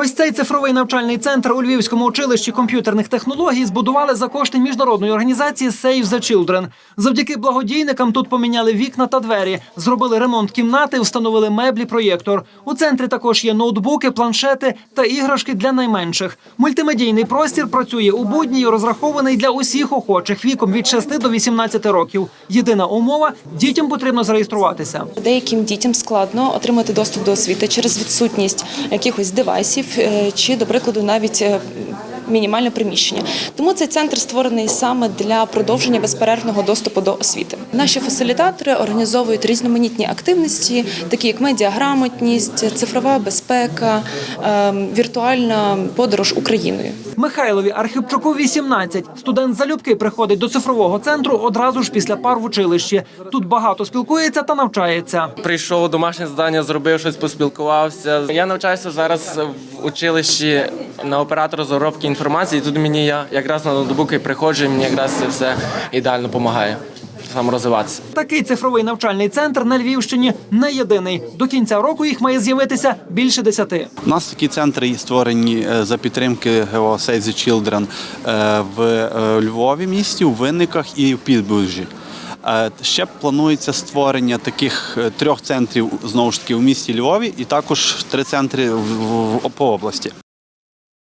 Ось цей цифровий навчальний центр у Львівському училищі комп'ютерних технологій збудували за кошти міжнародної організації Save the Children. Завдяки благодійникам тут поміняли вікна та двері, зробили ремонт кімнати, встановили меблі, проєктор. У центрі також є ноутбуки, планшети та іграшки для найменших. Мультимедійний простір працює у будні і розрахований для усіх охочих віком від 6 до 18 років. Єдина умова дітям потрібно зареєструватися. Деяким дітям складно отримати доступ до освіти через відсутність якихось девайсів чи, до прикладу, навіть е, мінімальне приміщення. Тому цей центр створений саме для продовження безперервного доступу до освіти. Наші фасилітатори організовують різноманітні активності, такі як медіаграмотність, цифрова безпека, е, віртуальна подорож Україною. Михайлові Архипчуку 18. Студент залюбки приходить до цифрового центру одразу ж після пар в училищі. Тут багато спілкується та навчається. Прийшов домашнє завдання, зробив щось, поспілкувався. Я навчаюся зараз в училищі на оператора з обробки інформації. Тут мені я якраз на ноутбуки приходжу, і мені якраз це все ідеально допомагає саморозвиватися. Такий цифровий навчальний центр на Львівщині не єдиний. До кінця року їх має з'явитися більше десяти. У нас такі центри створені е, за підтримки ГО Save the Children е, в е, Львові місті, у Винниках і в Підбужі. Ще планується створення таких трьох центрів знову ж таки у місті Львові, і також три центри в- в- по області.